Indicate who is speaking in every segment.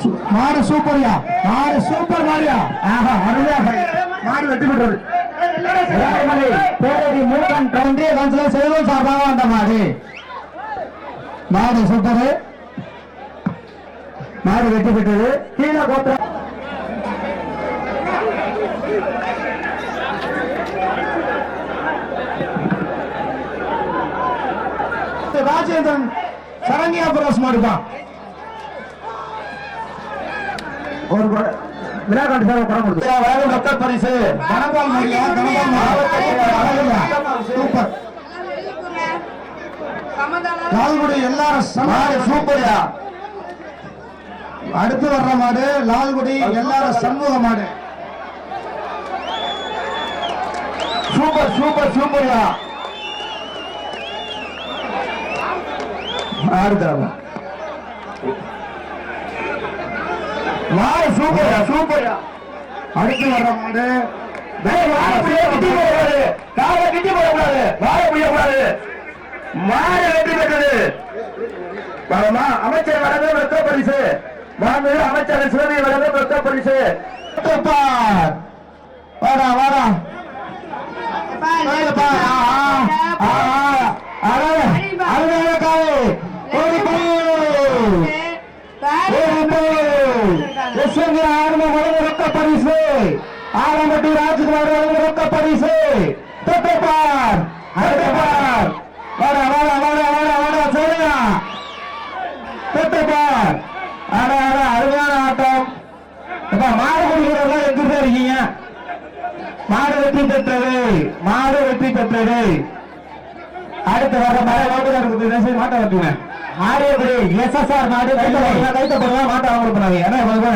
Speaker 1: சு- மாடு சூப்பர்யா மாடு சூப்பர் மாரியா ஆஹா அருமையா fight. மாடு வெற்றி பெற்றது.
Speaker 2: விராலிமலை பேரடி மூக்கன் ஒன்றிய கவுன்சிலர் செல்வம் சார்பாக வந்த மாடு.
Speaker 1: மாடு சூப்பர். மாடு வெற்றி பெற்றது. கீழே கோத்திரம். ராஜேந்திரன் சரண்யா பிரகாஷ் மாடுதான். ஒரு விழா காட்டு சார் படம் கொடுத்து மக்கள் பரிசு. சூப்பர். லால்குடி எல்லாரும் சூப்பர்யா. அடுத்து வர்ற மாடு லால்குடி எல்லாரும் சண்முக மாடு. Super super சூப்பர்யா. ஆடுதாமா மாடு சூப்பர்யா சூப்பர்யா அடுத்து வர்ற மாடு காலை கிட்டி போடக்கூடாது வாழ முடியக்கூடாது. மாடு வெற்றி பெற்றது வரமா? அமைச்சர் வழங்க ரொக்க பரிசு. அமைச்சர் சிவனை வழங்க ரொக்க பரிசு. பார். வாடா வாடா. மேல எஸ்என்டி ஆரம்ப வழங்க ரொக்க பரிசு ஆரம்பட்டி ராஜ்குமார் வழங்க ரொக்க பரிசு தொட்டு பார் அடுத்து பார் வாட வாடா வாடா வாடா வாடா சொல்லுங்க தொட்டு பார் அட அருமையான ஆட்டம் அப்பா மாடு குடிக்கிறவங்க எங்க இருக்கீங்க மாடு வெற்றி பெற்றது மாடு வெற்றி பெற்றது அடுத்து வர மழை ஓட்டுநருக்கு மாட்ட வந்துங்க
Speaker 2: ஆரியபுரி எஸ்எஸ்ஆர் மாடு
Speaker 1: கைத்த போடுங்க கைத்த போடுங்க மாட்ட அவங்க பண்ணாங்க ஏன்னா இவ்வளவு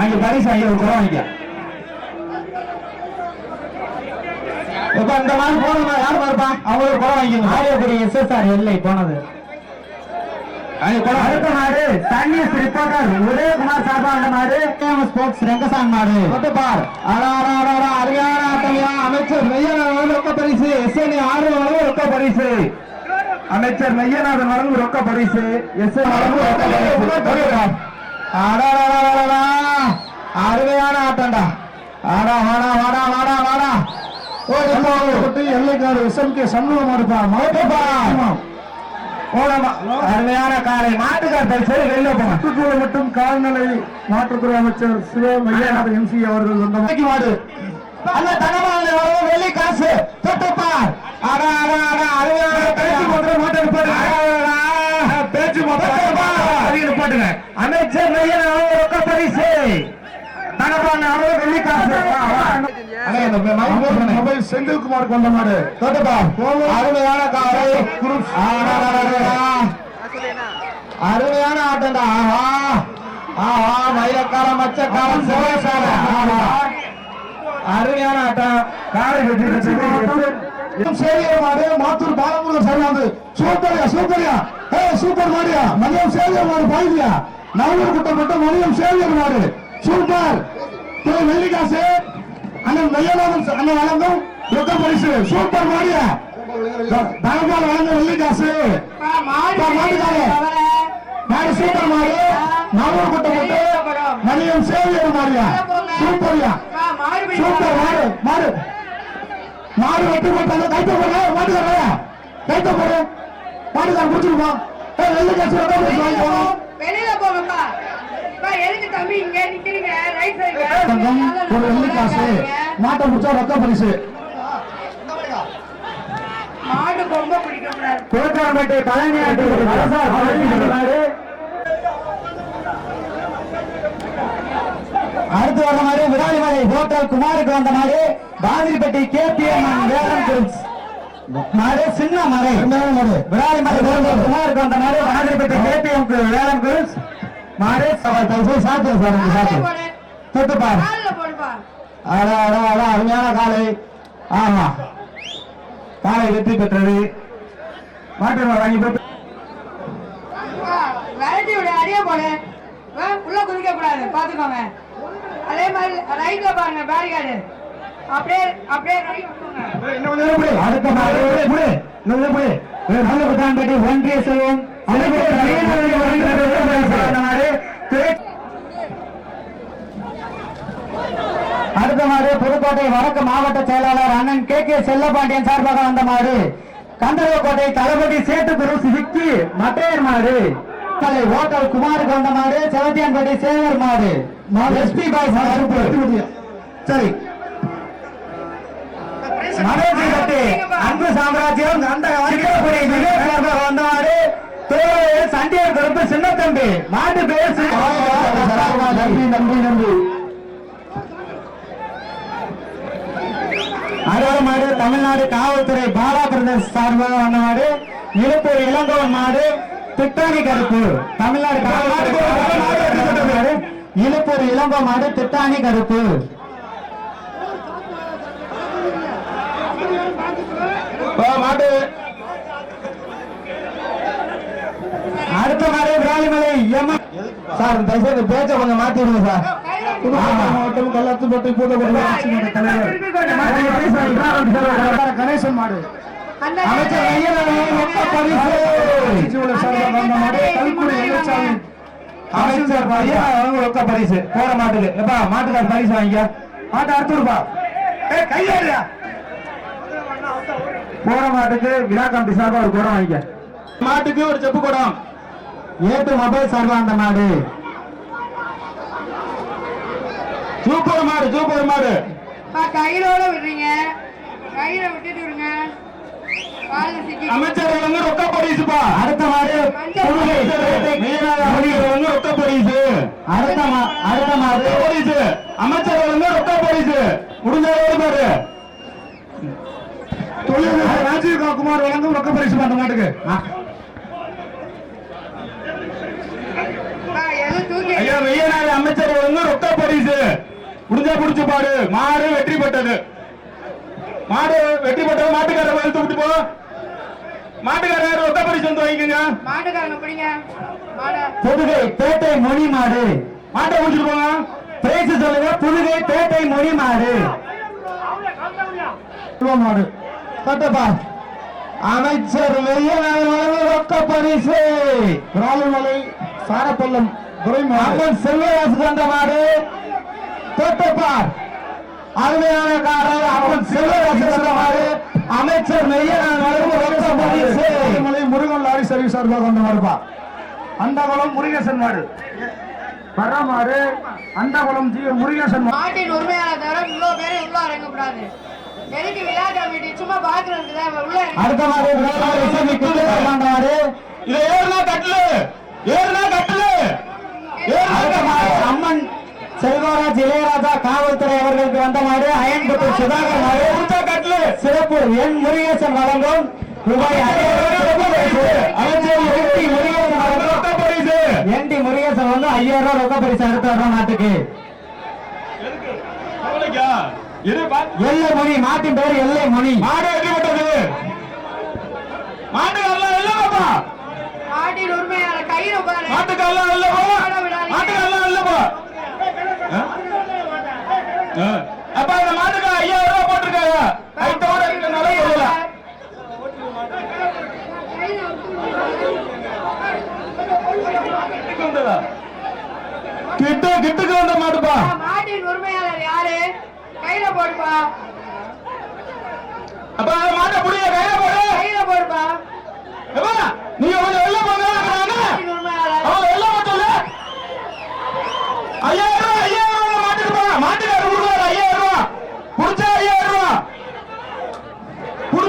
Speaker 1: அங்க பரிசு ஒரு குடம் வாங்கிக்க. இப்ப இந்த மாதிரி போனோம் யார் பாருப்பா? அவங்க ஒரு குடம் வாங்கிக்கணும்
Speaker 2: எஸ்எஸ்ஆர் எல்லை போனது. அடுத்த மாடு சன்னியூஸ் ரிப்போர்ட்டர் உதயகுமார் சார்பா அந்த மாடு ஸ்போர்ட்ஸ் ரெங்கசான் மாடு
Speaker 1: பார். அருமையான ஆட்டம்யா அமைச்சர் மெய்யநாதன் ரொக்க பரிசு. எஸ்என் ஆறு வழங்கும் ரொக்க பரிசு. அமைச்சர் மெய்யநாதன் வழங்கும் ரொக்க பரிசு. எஸ்என் வழங்கும் ரொக்க பரிசு. அருமையான ஆட்டம்டா. ஆடா வாடா வாடா வாடா வாடா. போ எல்லைக்காரு எஸ்எம்கே சண்முகம் இருப்பா மகப்பா ஓடமா அருமையான காலை மாட்டுக்கார் பரிசு வெளில போங்க. சுற்றுச்சூழல் மற்றும் கால்நடை மாற்றுத்துறை அமைச்சர் சிவ மையநாதன் எம்சி அவர்கள் வந்த மாடு. அந்த தங்கமான வெள்ளி காசு. தொட்டுப்பார். அடா அடா அடா அருமையான பேச்சு போட்டு மாட்டை பேச்சு அமைச்சர் ரொக்க பரிசு தங்கமான அவர்கள் வெள்ளி காசு மொபைல் செந்தில்குமாருக்கு வந்த மாடு. தொட்டுப்பா அருமையான காலை. அருமையான ஆட்டம்டா ஆஹா. ஆஹா மயிலக்கார மச்சக்காரன் சிவகார அருமையான ஆட்டம். வெற்றி சேவியர் மாடு மாத்தூர் பாலமுருகன் சர்வாந்து சூப்பரியா சூப்பரியா. ஏ சூப்பர் மாடியா. மதியம் சேவியர் மாடு பாய்தியா. நவூர் குட்டம் மட்டும் மதியம் சேவியர் மாடு. சூப்பர். திரு வெள்ளிக்காசு அண்ணன் மையநாதன் அண்ணன் வழங்கும் ரொக்க பரிசு. சூப்பர் மாடியா? தனபால் வழங்கும் வெள்ளிக்காசு மாடு சூப்பர் மாடு நவூர் குட்டம் மட்டும் மதியம் சேவியர் மாடியா? சூப்பர்யா? சூப்பர் மாடு மாடு. மாடு வெட்டி போட்டாங்க கைத்த போடுற மாட்டுக்காரா கைத்த போடு. மாட்டுக்கார முடிச்சிருமா ஏ வெள்ளி காசு ரொக்க பரிசு வாங்கிக்கோ.
Speaker 3: வெளியில போங்கப்பா
Speaker 1: ஒரு வெள்ளி காசு. மாட்டை முடிச்சா ரொக்க பரிசு.
Speaker 2: கோட்டாம்பேட்டை அடுத்து வந்த மாதிரி விராலிமலை ஹோட்டல் குமாருக்கு வந்த மாதிரி பாதிரிப்பட்டி கேபிஎம் வேலம் குரூப்ஸ் மாடு சின்ன மலை. விராலிமலை ஹோட்டல் குமாருக்கு வந்த மாதிரி பாதிரிப்பட்டி கேபிஎம் வேலம் குரூப்ஸ் மாடு
Speaker 1: சாப்பிட்டு சார் சாப்பிட்டு
Speaker 3: போடு
Speaker 1: தொட்டு பாரு. அட அட அட அருமையான காலை. ஆமா காலை வெற்றி பெற்றது. மாட்டு வாங்கி போட்டு.
Speaker 3: வெரைட்டி விட அடியே போடு வா, உள்ள குதிக்க கூடாது பாத்துக்கோங்க. அதே மாதிரி ரைட்ல பாருங்க பேரிகார்டு அப்படியே அப்படியே
Speaker 2: அடுத்த
Speaker 4: நல்ல
Speaker 2: ஒன்றிய செல்வம்
Speaker 4: அமைச்சர் மையனார் அவர்கள் ரொக்க பரிசு அந்த மாடு திரை-
Speaker 2: அடுத்த மாடு புதுக்கோட்டை வடக்கு மாவட்ட செயலாளர் அண்ணன் கே கே செல்லப்பாண்டியன் சார்பாக வந்த மாடு கந்தரவக்கோட்டை தளபதி சேட்டுக்குரு சிக்கி மட்டையர் மாடு கலை ஓட்டல் குமாருக்கு வந்த மாடு செவத்தியான்பட்டி சேவர் மாடு எஸ்பி பாய் சரி அன்பு சாம்ராஜ்யம் அந்த சிங்கப்பூரி விவேக் சார்பாக வந்த மாடு தோழர் சண்டியர் கருப்பு சின்ன தம்பி மாட்டு பேர் சி- நன்றி நன்றி நன்றி அறுபது மாடு தமிழ்நாடு காவல்துறை பாலா பிரதேஷ் சார்பாக வந்த மாடு இழுப்பூர் இளங்கோவன் மாடு திட்டாணி கருப்பு தமிழ்நாடு காவல்துறை இழுப்பூர் இளங்கோ மாடு திட்டாணி கருப்பு.
Speaker 4: மாடு
Speaker 2: அடுத்த மாடு விராலிமலை எம். சார் தயவுசெய்து பேச்ச கொஞ்சம் மாத்தி விடுங்க சார்.
Speaker 4: மாவட்டம் மன்ற தலைவர்.
Speaker 2: கணேசன் மாடு. அமைச்சர்
Speaker 4: அமைச்சர் பரிசு. போற மாட்டுக்கு எப்பா மாட்டுக்கார பரிசு வாங்கிக்க? மாட்டை அறுத்துருப்பா ஏய் கையாடுயா போற மாட்டுக்கு விழா கமிட்டி சார்பா ஒரு குடம் வாங்கிக்க. மாட்டுக்கு ஒரு செப்பு குடம்.
Speaker 2: ஏட்டு மொபைல் சார்பா அந்த மாடு.
Speaker 4: சூப்பர் மாடு சூப்பர் மாடு.
Speaker 3: பா, கயிறோட விடுறீங்க. கயிறை விட்டுட்டு விடுங்க.
Speaker 4: அமைச்சர் வந்து ரொக்க பரிசுப்பா
Speaker 2: அடுத்த மாடு.
Speaker 4: வந்து ரொக்க பரிசு.
Speaker 2: அடுத்த அடுத்த மாடு.
Speaker 4: பரிசு. அமைச்சர் வந்து ரொக்க பரிசு. முடிஞ்ச பாரு தொழில் ராஜீவ் குமார் வழங்கும் ரொக்க பரிசு அந்த மாட்டுக்கு. ஐயா வெய்யநாடு அமைச்சர் வந்து ரொக்க பரிசு. முடிஞ்சா புடிச்சு பாரு. மாடு வெற்றி பெற்றது. மாடு வெற்றி பெற்றது. மாட்டுக்காரர் எழுத்து விட்டு போ. மாட்டுக்காரர் ரொக்க பரிசு வாங்கிக்கோங்க.
Speaker 2: புதுகை பேட்டை மொழி மாடு.
Speaker 4: மாட்டை முடிச்சுட்டு போங்க.
Speaker 2: பேசி சொல்லுங்க. புதுகை பேட்டை மொழி மாடு. மாடு. கட்டப்பா. அமைச்சர் ரொக்க பரிசு. ராலிமலை சாரப்பள்ளம் அம்மன் செல்வராசு வந்த மாடு. தொட்டப்பார். அருமையான காரர் வந்த மாடு அமைச்சர் மெய்யநாடு வழங்கும் ரொக்க பரிசு
Speaker 4: மலை முருகன் லாரி சர்வீஸ் சார்பாக வந்த மாடுப்பா அண்டகுளம் முருகேசன் மாடு. வர்ற மாடு அண்டகுளம் ஜி முருகேசன் மாடு.
Speaker 3: மாட்டின் உரிமையாளர் இவ்வளவு பேரும் உள்ள இறங்கக்கூடாது எதுக்கு விழா கமிட்டி சும்மா பாக்குறதுக்கு தான் உள்ள
Speaker 2: அடுத்த மாடு
Speaker 4: இது ஏறுனா கட்டலு ஏறுனா கட்டலு
Speaker 2: அடுத்த மாடு அம்மன் செல்வராஜ் இளையராஜா காவல்துறை அவர்களுக்கு வந்த மாடு அயன்புத்து சுதாகர்
Speaker 4: கட்டலு
Speaker 2: சிறப்பு என் முருகேசன் வழங்கும் ரூபாய் ஐயாயிரம் சிறப்பு பரிசு. அமைச்சர் என் டி முருகேசன் வந்து ஐயாயிரம் ரூபாய் ரொக்க பரிசு அடுத்து நாட்டுக்கு. எல்லை மணி மாட்டின் பேர் எல்லை மணி
Speaker 4: மாடு வெட்டிவிட்டது மாட்டுக்கெல்லாம் இல்லப்பா
Speaker 3: மாட்டின் உரிமையாளர் கயிறு பாரு
Speaker 4: மாட்டுக்கெல்லாம் இல்லப்பா மாட்டுக்கெல்லாம் இல்லப்பா அப்பா இந்த மாட்டுக்கு ஐயாயிரம் ரூபாய் போட்டிருக்காங்க கைத்தோட இருக்கனால சொல்லல கிட்ட கிட்டுக்கு வந்த மாட்டுப்பா.
Speaker 3: மாட்டின் உரிமையாளர் யாரு? கையில போடுப்பா.
Speaker 4: அப்பா அந்த மாட்டை புடிய கையில போடு.
Speaker 3: கையில போடுப்பா.
Speaker 4: நீங்க கொஞ்சம் வெளில போங்க அவங்க வெளில சொல்லு ஐயாயிரம் ரூபாய் ஐயாயிரம் ரூபாய் மாட்டுக்கு போ மாட்டுக்காரர் கொடுக்குறாரு ஐயாயிரம் ரூபாய் புடிச்சா ஐயாயிரம் ரூபாய்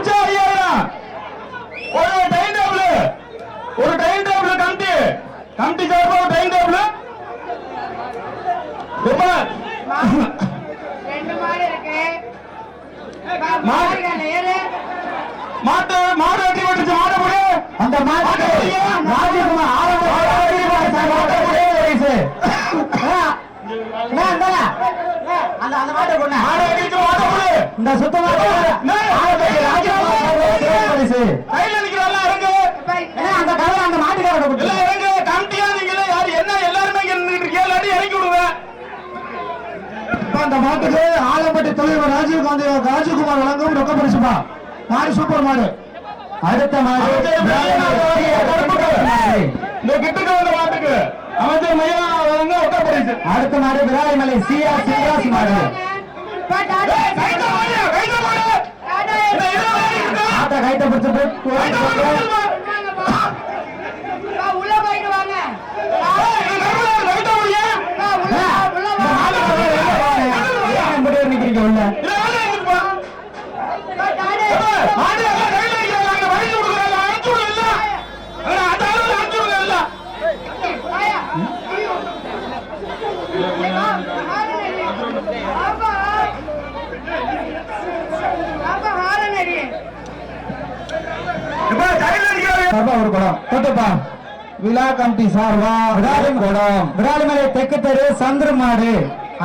Speaker 4: புடிச்சா ஐயாயிரம் ஒரு டைம் டேபிள் ஒரு டைம் டேபிள் கமிட்டி கமிட்டி சார்பா ஒரு டைம் டேபிள் எப்பா
Speaker 3: மா- ரெண்டு மாடு இருக்கு பா, மாடுகாரன் ஏறு
Speaker 4: மாட்டு மாடு வெட்டி விட்டுச்சு மாடு போடு
Speaker 2: அந்த மாட்டு ராஜகுமார் ஆலமூர் ராஜகுமார் சார்பாக ஒரே பரிசு. ஆ, இந்தா, இந்தாங்க. அந்த மாட்டை கொண்டு
Speaker 4: மாடு வெட்டிச்சு மாடு போடு
Speaker 2: இந்த ஒரே பரிசு
Speaker 4: கையில நிக்கிறதெல்லாம் இறங்கு.
Speaker 2: அந்த கவலை அந்த மாட்டுக்காரரை கொடுத்து
Speaker 4: எல்லாம் இறங்கு. கமிட்டியா நீங்களே யாரு என்ன எல்லாருமே இங்க நின்னுட்டு ஏழு அடி இறக்கி விடுங்க.
Speaker 2: அந்த மாட்டுக்கு ஆலம்பட்டி தலைவர் ராஜீவ் காந்தி ராஜகுமார் வழங்கும் ரொக்க பரிசுப்பா. மாடு சூப்பர் மாடு. அடுத்த மாடு.
Speaker 4: இந்த கிட்டுக்கு வந்த மாட்டுக்கு. அமைச்சர் மையா ஒட்ட பரிசு
Speaker 2: அடுத்த மாடு விராலிமலை சிஆ சிவாஸ் மாடு
Speaker 3: பா, டாடா
Speaker 4: ஏய், கைத மாடு, கைத மாடு.
Speaker 3: டாடா
Speaker 4: இந்த இரு மாடு இருக்கு.
Speaker 2: ஆட்ட கைட்ட பிடிச்சு
Speaker 4: கைத மாடு, கைத மாடு.
Speaker 3: வாங்கப்பா. பா, உள்ள போயிட்டு வாங்க
Speaker 4: ஏய், இந்த கருமல கைத மாடு ஏன்?
Speaker 3: பா, உள்ள வா, உள்ள வா.
Speaker 2: நிக்கிறீங்க உள்ள
Speaker 4: இல்ல, வேலை இருக்குப்பா.
Speaker 3: பா, டாடா
Speaker 4: ஏய், மாடு எல்லாம் கையில வைக்கிறாங்க, அங்க வழிச்சு கொடுக்குறாங்க, அனுப்பிச்சு விடுங்க இல்ல. அங்க அந்த ஆளுங்களை அனுப்பிச்சு விடுங்க இல்ல.
Speaker 3: வாயா. ஐயோ. ஏய், வா, ஹாரன் அடி. வாப்பா. வாப்பா, ஹாரன் அடி.
Speaker 4: இப்ப கையில அடிக்கிறாங்க.
Speaker 2: சார்பா ஒரு குடம் தொட்டுப்பா. விழா கமிட்டி சார்பா விராலி குடம் விராலிமலை தெற்கு தெரு சந்திர மாடு.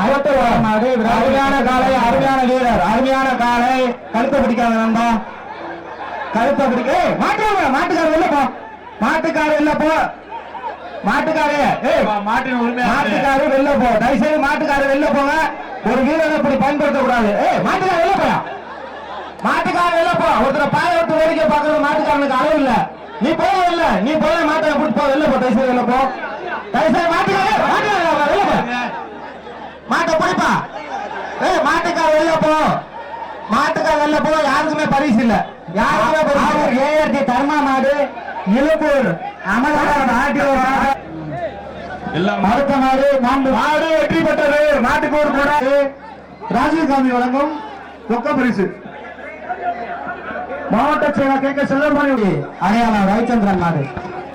Speaker 4: அருமையான காலை அருமையான வீரர். அருமையான காலை. கழுத்தை பிடிக்காத நண்பா. கழுத்தை பிடிக்க. மாட்டுக்கார மாட்டுக்கார வெளில போ. மாட்டுக்கார வெளில போ. மாட்டுக்காரு
Speaker 1: மாட்டின் உரிமை
Speaker 4: மாட்டுக்காரு வெளில போ. தயவுசெய்து மாட்டுக்காரு வெளில போங்க. ஒரு வீரரை இப்படி பயன்படுத்த கூடாது ஏய் மாட்டுக்கார வெளில போயா? மாட்டுக்கார வெளில போ. ஒருத்தர பாய விட்டு வேடிக்கை பார்க்கறது மாட்டுக்காரனுக்கு அளவு இல்ல. நீ போய இல்ல நீ போய மாட்டை எப்படி போ. வெளில போ. தயவுசெய்து வெளில போ. தயவுசெய்து மாட்டுக்கார மாட்டுக்கார வெளில போ. மாட்டை பிடிப்பா. ஏய் மாட்டுக்கார வெளில போ. மாட்டுக்கார வெளில போ யாருக்குமே பரிசு இல்ல. யாருக்குமே பரிசு.
Speaker 2: ஏஆர்டி தர்மா மாடு
Speaker 4: இழுப்பூர் அமலான ஆட்டியோட
Speaker 1: எல்லாம்
Speaker 2: அடுத்த மாடு நான்கு
Speaker 4: மாடு வெற்றி பெற்றது. மாட்டுக்கு ஒரு கூட ராஜீவ் காந்தி வழங்கும் ரொக்க பரிசு. மாவட்ட செயலர் கே கே செல்லமணி
Speaker 2: அடையாளம் ரவிச்சந்திரன் மாடு.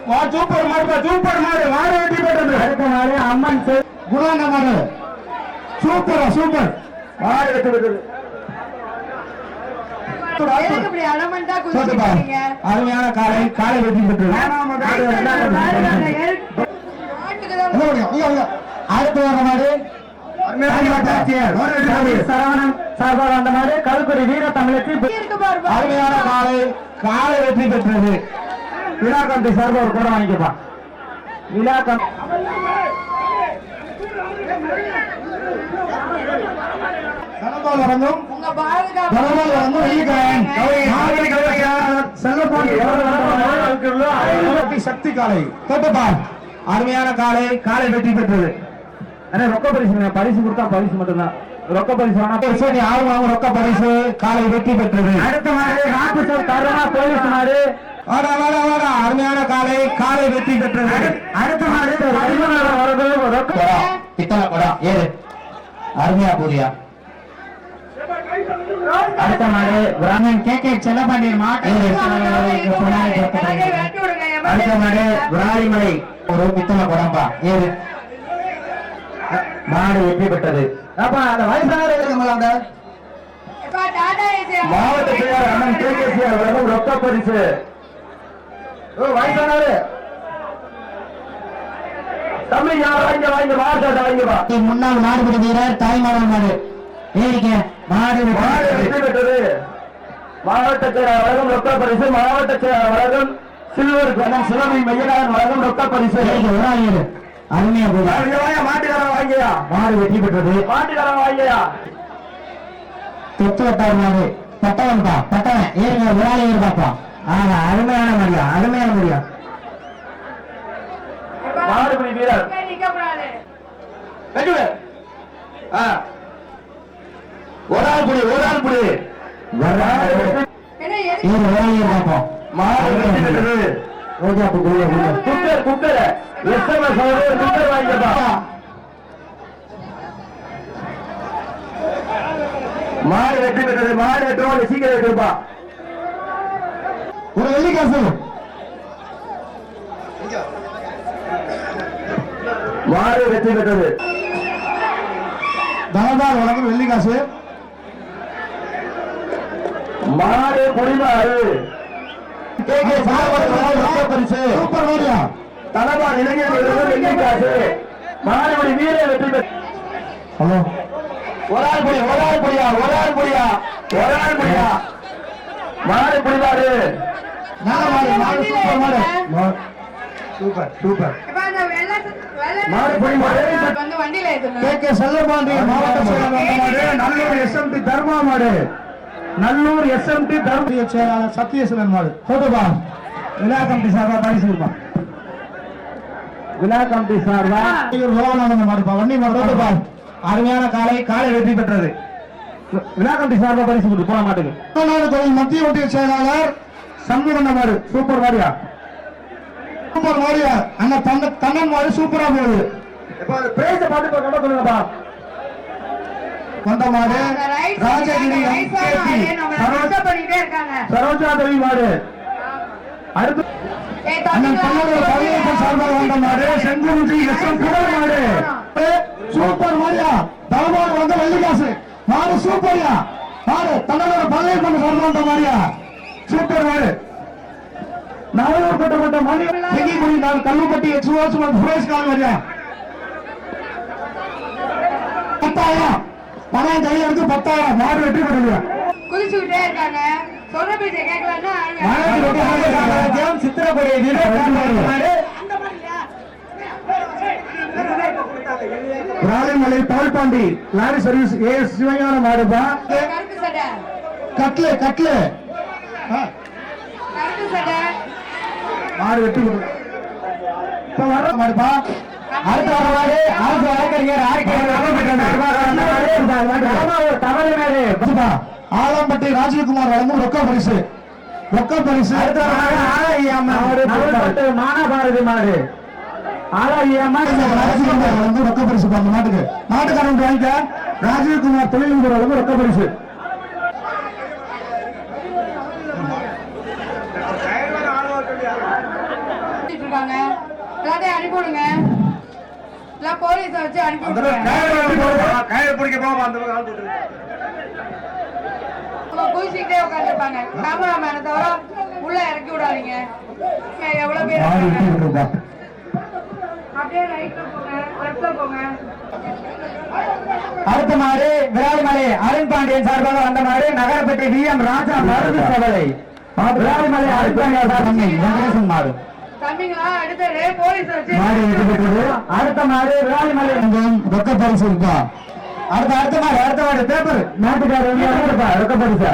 Speaker 4: வா சூப்பர் மாடு சூப்பர் மாடு மாடு வெற்றி பெற்றது.
Speaker 2: அடுத்த மாடு அம்மன் செ- குணாங்க மாடு.
Speaker 4: Super super. மாடு வெற்றி பெற்றது.
Speaker 3: எதுக்கு இப்படி அடமண்டா
Speaker 4: சோத்துப்பா.
Speaker 3: குதிச்சிருக்கீங்க
Speaker 4: அருமையான காலை காலை வெற்றி பெற்றது.
Speaker 3: மாட்டுக்கு தான்
Speaker 4: என்ன முடியும்? இங்க, இங்க.
Speaker 2: அடுத்து வர மாடு. சரவணன் சார்பாக அந்த மாடு கருக்குடி வீர தமிழச்சி.
Speaker 4: அருமையான காலை காலை வெற்றி பெற்றது. விழா கம்பி சார்பா ஒரு கூட வாங்கிக்கப்பா. விழா கம்பி செல்லப்பாண்டி. சக்தி காலை. தொட்டுப்பா அருமையான காலை காலை வெற்றி பெற்றது. அண்ணா ரொக்க பரிசு பரிசு கொடுத்தா பரிசு மட்டும்தான். ரொக்க பரிசு வேணா வாங்க ரொக்க பரிசு. காலை வெற்றி பெற்றது.
Speaker 2: அடுத்த மாடு ராமசார் தரமா போலீஸ் மாடு
Speaker 4: வாடா வாடா வாடா. அருமையான காலை. காலை வெற்றி பெற்றது.
Speaker 2: அடுத்த மாடு பதிமூணாவது வரது. ரொக்க
Speaker 4: பித்தளை குடம் ஏறு. அருமையா பூரியா
Speaker 2: அடுத்த மாடு பிராமன் கே கே செல்லப்பாண்டியன் மாட்டு
Speaker 3: கணக்கை வெட்டி விடுங்க.
Speaker 4: அடுத்த மாடு விராலிமலை. ஒரு பித்தளை குடம்பா ஏறு. மாடு வெற்றி பெற்றது. அப்பா அந்த மாவட்ட செயலர் அண்ணன் கே கே சி அவர்களும் ரொக்க பரிசு. ஓ வயசானவர். தம்பி யார் வாங்க வாங்க மாவட்ட வாங்க வா
Speaker 2: முன்னாள் மாடுபிடி வீரர் தாய்மானவன் மாடு. ஏறிக்க. மாடு
Speaker 4: மாடு வெற்றி பெற்றது. மாவட்ட செயலர் வழங்கும் ரொக்க பரிசு. மாவட்ட செயலர் வழங்கும் சில்வர் கண்ணன் சிவமி மையனாரன் வழங்கும் ரொக்க பரிசு.
Speaker 2: ஏறு. அருமையா போகுது.
Speaker 4: மாட்டுக்காரன் வாங்கியா?
Speaker 2: மாடு வெற்றி பெற்றது.
Speaker 4: மாட்டுக்காரன் வாங்கியா?
Speaker 2: தொத்து வட்டார் மாடு பட்டவன்பா பட்டவன். ஏறுங்க விராலி ஏறு பாப்பா ஆனா அருமையான முடியா அருமையான முடியா
Speaker 4: மாடுபிடி வீரர். ஒரு ஆள் புடி ஒரு ஆள் புடி.
Speaker 2: ஏறு விராலி ஏறு பாப்போம்
Speaker 4: மாடு வெற்றி பெற்றது.
Speaker 2: ரோஜா பூ குள்ள உள்ள
Speaker 4: குக்கர் வாங்கிக்கப்பா மாடு வெற்றி பெற்றது மாடு வெட்டுவோம் சீக்கிரம் வெட்டுப்பா
Speaker 2: ஒரு வெள்ளி காசு
Speaker 4: மாடு வெற்றி பெற்றது
Speaker 2: தனபால் வழங்கும் வெள்ளி காசு
Speaker 4: மாடு குடிமாறு சூப்பர் கே
Speaker 2: பரிசு சூப்பர் மாடியா
Speaker 4: தலபா இளைஞர் வெள்ளிக்காசு மாடுபடி வீர வெற்றி பெற்ற
Speaker 2: ஹலோ.
Speaker 4: ஒரு ஆள் புடி ஒரு ஆள் புடியா ஒரு ஆள் புடியா ஒரு ஆள் புடியா மாடு புடிமாறு
Speaker 2: நல்ல மாடு. மாடு சூப்பர். மாடு
Speaker 4: சூப்பர்
Speaker 3: வெள்ளை வெள்ளை
Speaker 4: நல்லூர் எஸ்எம்டி தர்மா மாடு.
Speaker 5: நல்லூர் எஸ்எம்டி தருமபுரி செயலாளர் சத்யசீலன் மாடு. போட்டுப்பா. விழா கமிட்டி சார்பா பரிசு விழா கமிட்டி சார்பா? அருமையான காலை காலை வெற்றி பெற்றது. விழா கமிட்டி சார்பா பரிசு கொடு போன மாட்டுக்கு. தமிழ்நாடு கோயில் மத்திய ஒன்றிய செயலாளர் சண்முகண்ண மாடு. சூப்பர் மாடியா? சூப்பர் மாடியா? அண்ணா தங்க தங்கன் மாடு சூப்பரா போகுது. பிரைஸ் பார்த்து இப்ப கொண்டு சொல்லுங்கப்பா ராஜகிரி சரோஜா தேவி மாடு. அடுத்து அண்ணன்
Speaker 3: தம்பிங்களா,
Speaker 5: தமிழக சார்பாக வந்த மாடு எஸ் எம் புகழ் மாடு. சூப்பர் தலமாடு வந்த வெள்ளிக்காசு. மாடு சூப்பர்யா. மாடு சார்பாக வந்த சூப்பர் மாடு. கட்டப்பட்ட நான் கல்லுப்பட்டி சுவாசுமன் சுரேஷ் பத்தாயிரம். பணம் கையில இருந்து பத்தாயிரம். மாடு வெற்றி பெறுங்க
Speaker 3: இருக்காங்க. சொல்ற பேச்ச கேட்கலன்னா
Speaker 5: சித்திரப்படி Ranimalai Palpandi lorry service A சிவஞான மாடுபா. கட்லு கட்லு. மாடு வெட்டி இப்ப வர்ற மாடுப்பா
Speaker 2: அடுத்த வர மாடு அரசு வழக்கறிஞர் தவறு மேலே.
Speaker 5: ஆலம்பட்டி ராஜீவ்குமார் வழங்கும் ரொக்க பரிசு. ரொக்க பரிசு.
Speaker 2: மானபாரதி மாடு ஆலயம்மன்
Speaker 5: ராஜீவ்குமார் வழங்கும் ரொக்க பரிசு அந்த மாட்டுக்கு. மாட்டுக்காரன் வாங்கிக்க. ராஜீவ்குமார் தொழில்நுட்ப வழங்கும் ரொக்க பரிசு.
Speaker 3: எல்லாத்தையும் அனுப்பி விடுங்க. எல்லாம் போலீஸை வச்சு அனுப்பி விட்டுருங்க
Speaker 5: கயிறு பிடிக்க போக அந்த பக்கம் ஆள் போட்டு
Speaker 3: அவங்க குதிச்சுக்கிட்டே உட்காந்துருப்பாங்க கேமராமேனை தவிர உள்ள இறக்கி விடாதீங்க. எவ்வளவு பேர் அப்படியே ரைட்ல போங்க லெஃப்ட்ல போங்க.
Speaker 2: அடுத்த மாடு விராலிமலை அருண் பாண்டியன் சார்பாக வந்த மாடு நகரப்பட்டி வி. எம். ராஜா மருது சவலை விராலிமலை அருண் பாண்டியன் வெங்கடேசன் மாடு அடுத்த மாடு விராலிமலை
Speaker 5: ரொக்க பரிசு இருக்கா
Speaker 2: அடுத்த அடுத்த மாடு அடுத்த மாடு பேப்பர் நாட்டுக்காரர் ரொக்க பரிசா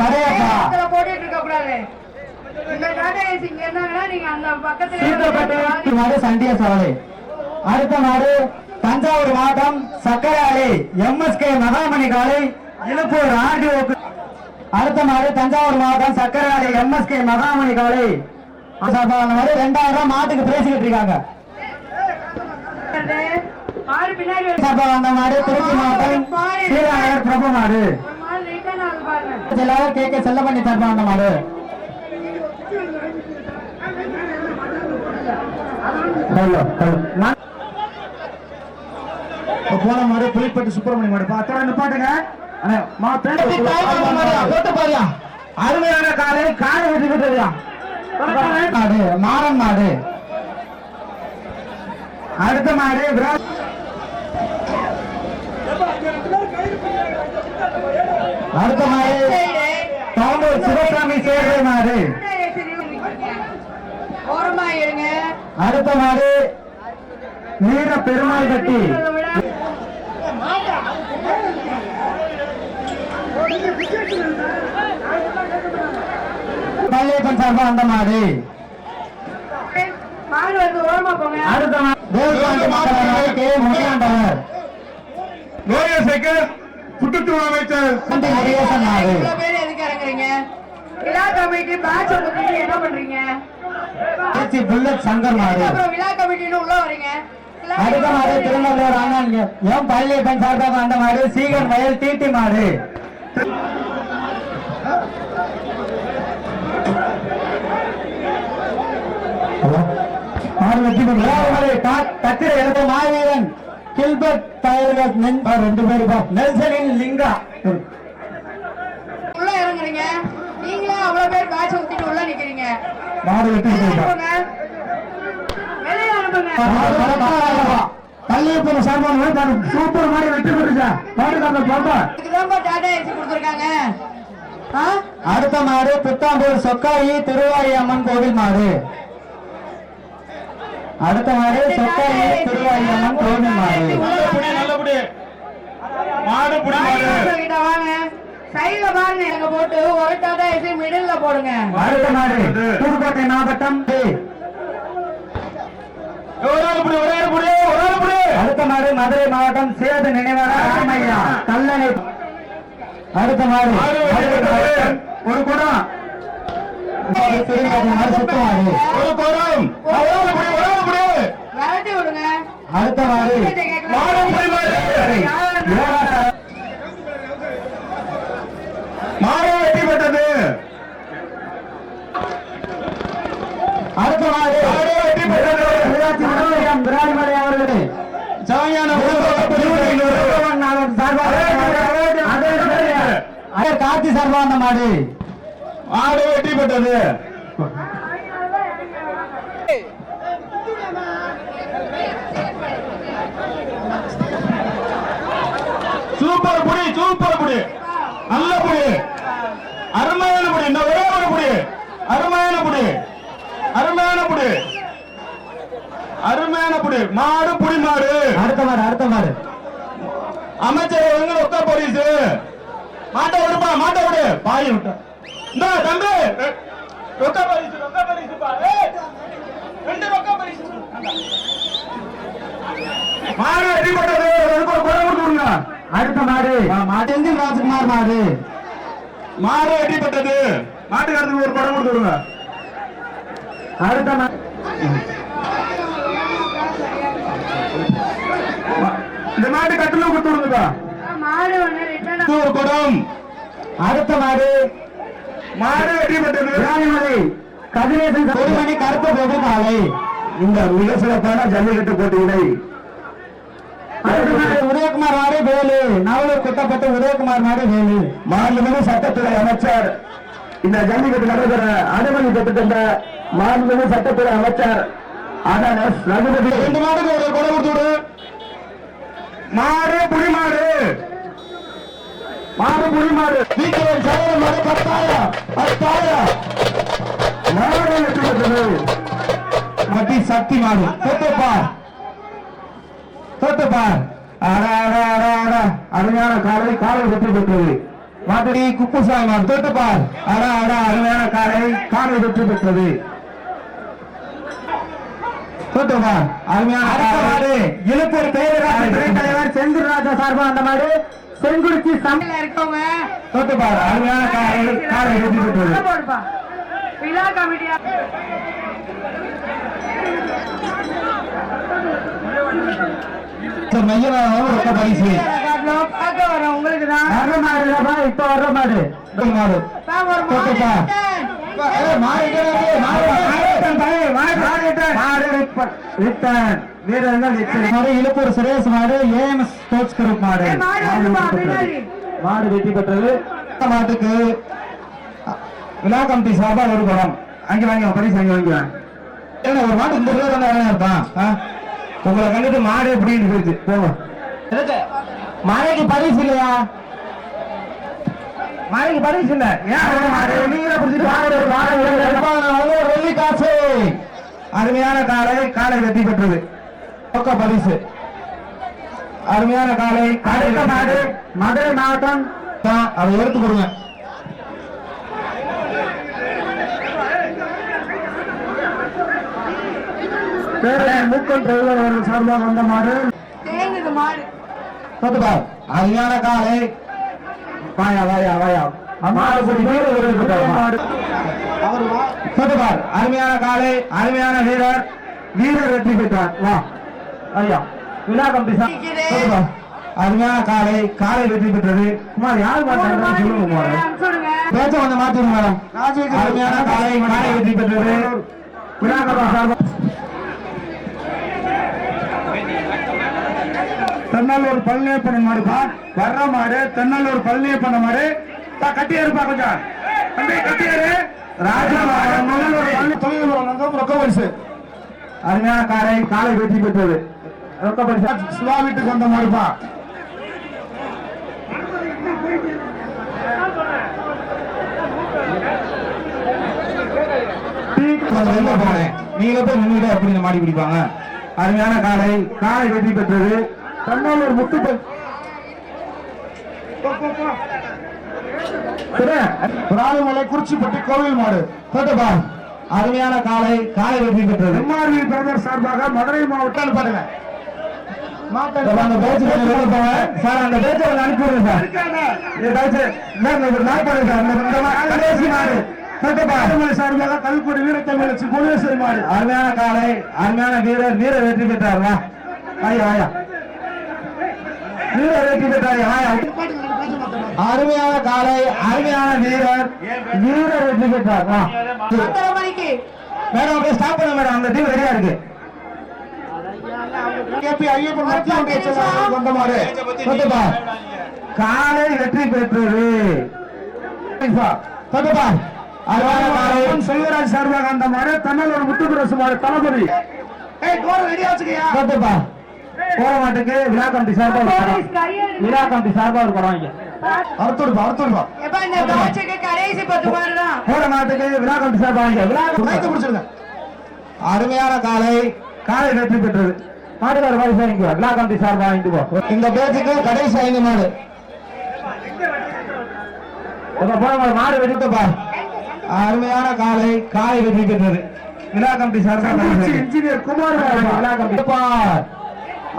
Speaker 2: தடையப்பா
Speaker 3: பக்கத்துல போட்டுட்டு இருக்க கூடாது.
Speaker 2: சண்டிய சவலை அடுத்த மாடு தஞ்சாவூர் மாவட்டம் சக்கரை ஆலை எம்எஸ்கே மகாமணி காலை இழுப்பூர் ஆர்டிஓக்கு. அடுத்த மாடு தஞ்சாவூர் மாவட்டம் சக்கரை ஆலை எம்எஸ்கே மகாமணி காலை. ரெண்டாயிரம் மாட்டுக்கு பேசிக்கிட்டு இருக்காங்க.
Speaker 3: மாடு பின்னாடி வருது.
Speaker 2: சார்பாக வந்த மாடு திருச்சி மாவட்டம் ஸ்ரீராநகர் பிரபு மாடு
Speaker 3: ஒரு மாடு ரிட்டர்ன் ஆகுது பாருங்க.
Speaker 2: எல்லாரும் கே. கே. செல்லப்பண்ணி சார்பாக வந்த மாடு நான்
Speaker 5: இப்ப போன மாடு புலிப்பட்டு சுப்பிரமணிய மாடு. பார்த்தா நிப்பாட்டுங்க. அருமையான காலை காலை வெட்டி விட்டுறியா
Speaker 2: மாடு மாறன் மாடு. அடுத்த மாடு அடுத்த மாடு தவண்டூர் சிவசாமி சேர்வை
Speaker 3: இருங்க.
Speaker 2: அடுத்த மாடு வீர பெருமாள் கட்டி. பள்ளியப்பன் சார்பா அந்த மாடு அடுத்த மாடு தேவகாண்டி மாவட்டம் கே முனியாண்டவர்
Speaker 5: சுற்றுச்சூழல் அமைச்சர்.
Speaker 3: விழா கமிட்டி பேட்ச் கொடுத்துட்டு என்ன பண்றீங்க?
Speaker 2: புல்லட் சங்கர்
Speaker 3: அப்புறம் விழா கமிட்டின்னு உள்ள வரீங்க.
Speaker 2: அடுத்த மாடு திருநெல்வேலூர் சார்பாக அந்த மாடு. சீகன் வயல் தீட்டி மாடு. மாவீரன் கில்பர்ட் ரெண்டு. நெல்சனின் லிங்கா
Speaker 3: உள்ள இறங்குறீங்க நீங்களே அவ்வளவு பேர் ஊத்திட்டு உள்ள நிக்கிறீங்க
Speaker 5: மாடு வெட்டி சார்பான சூப்பர் மாடு வெட்டி விட்டுருச்சா மாடு பாப்பா
Speaker 3: இதுக்குதான்ப்பா டாடா ஏசி கொடுத்துருக்காங்க?
Speaker 2: அடுத்த மாடு புத்தாம்பூர் சொக்காயி திருவாயி அம்மன் கோவில் மாடு அடுத்த மாடு சொக்காயி திருவாயி அம்மன் கோவில் மாடு.
Speaker 4: நல்லபடி மாடு புடி
Speaker 3: மாடு வாங்க. சைடுல பாருங்க எங்க போட்டு மிடில்ல போடுங்க.
Speaker 2: அடுத்த மாடு புதுக்கோட்டை மாவட்டம் அடுத்த மாடு மதுரை மாவட்டம் சேது நினைவாக ராமையா கல்லணை. அடுத்த மாடு ஒரு குடம்.
Speaker 4: ஒரு ஆள் புடி ஒரு ஆள் புடி
Speaker 3: விரட்டி
Speaker 2: அடுத்த மாடு
Speaker 4: மாடு புடி மாடு வெட்டி பெற்றது.
Speaker 2: அடுத்த மாடு
Speaker 4: மாடு வெட்டி பெற்றது.
Speaker 2: விராலிமலை அவர்களே.
Speaker 4: சாமியான
Speaker 2: கார்த்தி சார்பா அந்த மாடு.
Speaker 4: மாடு வெட்டி பெற்றது. சூப்பர் புடி. நல்ல புடி. அருமையான புடி. இந்த ஒரே ஒரு புடி. அருமையான புடி. அருமையான புடி. அருமையான புடி. மாடு புடி மாடு.
Speaker 2: அடுத்த மாடு அடுத்த மாடு.
Speaker 4: அமைச்சர் எங்க ஒக்க போலீஸ்? மாட்ட விடுப்பா மாட்ட விடு. பாய் விட்ட. இந்த தம்பி. ரொக்க போலீஸ் ரொக்க போலீஸ் பா. ஏய், ரெண்டு ரொக்க போலீஸ். மாடு அடிபட்டது. அதுக்கு ஒரு குறை கொடுங்க.
Speaker 2: அடுத்த மாடு. செந்தில் ராஜ்குமார் மாடு.
Speaker 4: மாடு அடிபட்டது மாட்டுக்காரத்துக்கு ஒரு குறை கொடுத்துருங்க
Speaker 2: அடுத்த மாடு
Speaker 4: இந்த கட்டில
Speaker 3: மாடு ஒண்ணு ரிட்டர்ன்
Speaker 4: இது ஒரு குடம்
Speaker 2: அடுத்த மாடு.
Speaker 4: மாடு அடிபட்டது
Speaker 2: விராலிமலை கதிரேசன் ஒரு மணி கருப்பு பொது மாலை
Speaker 4: இந்த மிக சிறப்பான ஜல்லிக்கட்டு போட்டியினை
Speaker 2: அடுத்த உதயகுமார் மாடு வேலு. நவலூர் குட்டப்பட்டு உதயகுமார் மாடு வேலு.
Speaker 4: மாண்புமிகு சட்டத்துறை அமைச்சர். இந்த ஜல்லிக்கட்டு நடைபெற அனுமதி பெற்றுத்தந்த மாண்புமிகு சட்டத்துறை அமைச்சர் அண்ணன் எஸ். ரகுபதி. ரெண்டு மாடுக்கு ஒரு கொடுத்து விடு மாடு புலி மாடு மாடு புலி மாடு வீட்டில் சைவ மாடு பத்தாயிரம் பத்தாயிரம். மாடு மத்தி சக்தி மாடு தொட்டுப்பார் தொட்டுப்பார் அட அட அட அட. அருமையான காலை காலை வெற்றி பெற்றது. மாட்டடி குப்புசாமி தொட்டுப்பார் அட அட அருமையான காலை காலை வெற்றி பெற்றது. தொட்டுப்பார் அருமையான.
Speaker 2: மாடு இழுப்பூர் துணைத் தலைவர் செந்தில் ராஜா சார்பா அந்த மாடு செங்குறிச்சி சம்
Speaker 3: கீழ இருக்கவங்க.
Speaker 4: தொட்டுப்பார் அருமையான காலை காலை வெற்றி பெற்றது.
Speaker 3: போடுப்பா விழா கமிட்டியா?
Speaker 4: மையனாக ரொக்க பரிசு.
Speaker 3: உங்களுக்கு தான்
Speaker 2: மாடு இப்ப வர்ற மாடு
Speaker 4: மாடு
Speaker 2: இழுப்பூர் சுரேஷ் மாடு ஏஎம்எஸ் ஸ்போர்ட்ஸ் குரூப் மாடு.
Speaker 3: மாடு
Speaker 4: வெற்றி பெற்றது. மாட்டுக்கு விழா கமிட்டி சார்பா ஒரு குடம். அங்கே வாங்கி பரிசு அங்கே ஏன்னா ஒரு மாட்டு இந்த இருப்பான்? உங்களை கண்டுட்டு மாடு எப்படின்னு போயிடுச்சு? போங்க.
Speaker 2: மழைக்கு பரிசு இல்லையா?
Speaker 4: மாடுக்கு பரிசு இல்ல. வெள்ளி காசு. அருமையான காலை காலை வெற்றி பெற்றது. பக்க பரிசு. அருமையான காலை
Speaker 2: மாடு. மதுரை மாவட்டம்.
Speaker 4: அதை எடுத்து கொடுங்க.
Speaker 2: மூக்கல் டிரைவர் அவர்கள் சார்பாக வந்த மாடு.
Speaker 4: தொட்டுப்பார் அருமையான காலை. வாயா வாயா வாயா. தொட்டுப்பார் அருமையான காலை அருமையான வீரர். வீரர் வெற்றி பெற்றார். வா. ஐயா விழா கம்பி தொட்டுப்பார் அருமையான காலை காலை வெற்றி பெற்றது. குமார் யார் மாட்டாங்க
Speaker 3: மாடு
Speaker 4: சொல்லுங்க குமார்? பேச்ச கொஞ்சம் மாத்திருங்க மேடம். அருமையான காலை காலை வெற்றி பெற்றது. விழா கம்பி சார்பா தென்னலூர் பழனியப்பன் மாடுப்பா வர்ற மாடு தென்னலூர் பழனியப்பன் மாடு பா, கட்டி ஏறுப்பா கொஞ்சம். தம்பி ராஜா ரொக்க அருமையான காரை காலை வெற்றி பெற்றது. ரொக்க பரிசு. சிவா வீட்டுக்கு வந்த மாடுப்பா நீங்க போய் நின்றுட்டு எப்படி மாடி பிடிப்பாங்க? அருமையான காலை காலை வெற்றி பெற்றது. தன்னலூர் முத்து
Speaker 5: ராணுமலை குறிச்சிப்பட்டி கோவில் மாடு.
Speaker 1: தொட்டுப்பா அருமையான காலை காலை வெற்றி பெற்றது.
Speaker 5: எம்ஆர்வி பிரதர் சார்பாக மதுரை மாவட்டம் பாருங்க.
Speaker 1: அந்த பேச்சு. சார் அந்த பேச்சை கொஞ்சம் அனுப்பி விடுங்க சார்.
Speaker 5: ராணுமலை சார்பாக கல்குடி வீரத்தமிழச்சி புவனேஸ்வரி மாடு.
Speaker 1: அருமையான காலை அருமையான வீரர் வீரர் வெற்றி பெற்றார் வா வாயா வாயா வீரர் வெற்றி பெற்றார் வாயா அருமையான காலை அருமையான வீரர். வீரர் வெற்றி பெற்றார் மேடம் அப்படியே ஸ்டாப் பண்ண மேடம். அந்த டீம் ரெடியா இருக்கு. காலை வெற்றி பெற்றது.
Speaker 5: செல்வராஜ் சார்பாக அந்த மாடு தமிழர் முத்துக்குரசு மாடு தளபதி ரெடியா வச்சுக்கயா
Speaker 1: தொட்டுப்பா போற மாட்டுக்கு விழா கமிட்டி சார்பா ஒரு படம். விழா கமிட்டி சார்பா ஒரு படம் இங்க.
Speaker 5: அறுத்துடுப்பா அறுத்துடுப்பா
Speaker 3: எப்ப இந்த பேட்சுக்கு கடைசி பத்து மாடு தான்.
Speaker 1: போற மாட்டுக்கு விழா கமிட்டி சார்பா இங்க. விழா
Speaker 5: பிடிச்சிருங்க.
Speaker 1: அருமையான காலை. காலை வெற்றி பெற்றது. மாட்டுக்கார மாதிரி சார் விழா கமிட்டி சார்பா வாங்கிட்டு போ இந்த பேச்சுக்கு கடைசி ஐந்து மாடு. இப்ப போற மாடு மாடு வெட்டிட்டப்பா அருமையான காலை. காலை வெற்றி பெற்றது. விழா கமிட்டி
Speaker 5: திருச்சி இன்ஜினியர் குமார்.
Speaker 1: விழா கமிட்டி.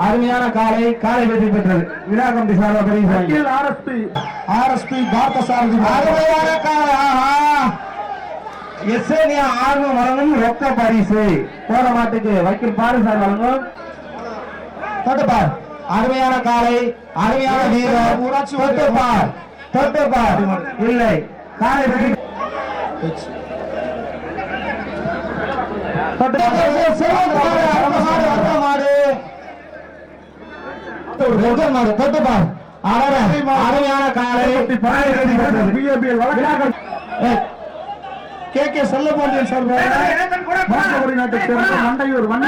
Speaker 1: அருமையான காலை காலை வெற்றி பெற்றது. விழா கமிட்டி சார்பா பெரிய சாங்கி
Speaker 5: வக்கீல் ஆர்எஸ்பி ஆர்எஸ்பி பார்த்த சாரதி.
Speaker 1: அருமையான காலை ஆஹா. எஸ்ஏனியா ஆர்வம் வழங்கும் ரொக்க பரிசு. போற மாட்டுக்கு வக்கீல் பாரு சார் வழங்கும். தொட்டுப்பார். அருமையான காலை அருமையான வீரர். தொட்டுப்பார். தொட்டுப்பார். இல்லை. காலை மாடு, மாடு. அழற, அருமையான காலை
Speaker 5: கே கே செல்லப்பாண்டியன் சார்பாக மாசபடி நாட்டை சேர்ந்த மண்டையூர் வண்ண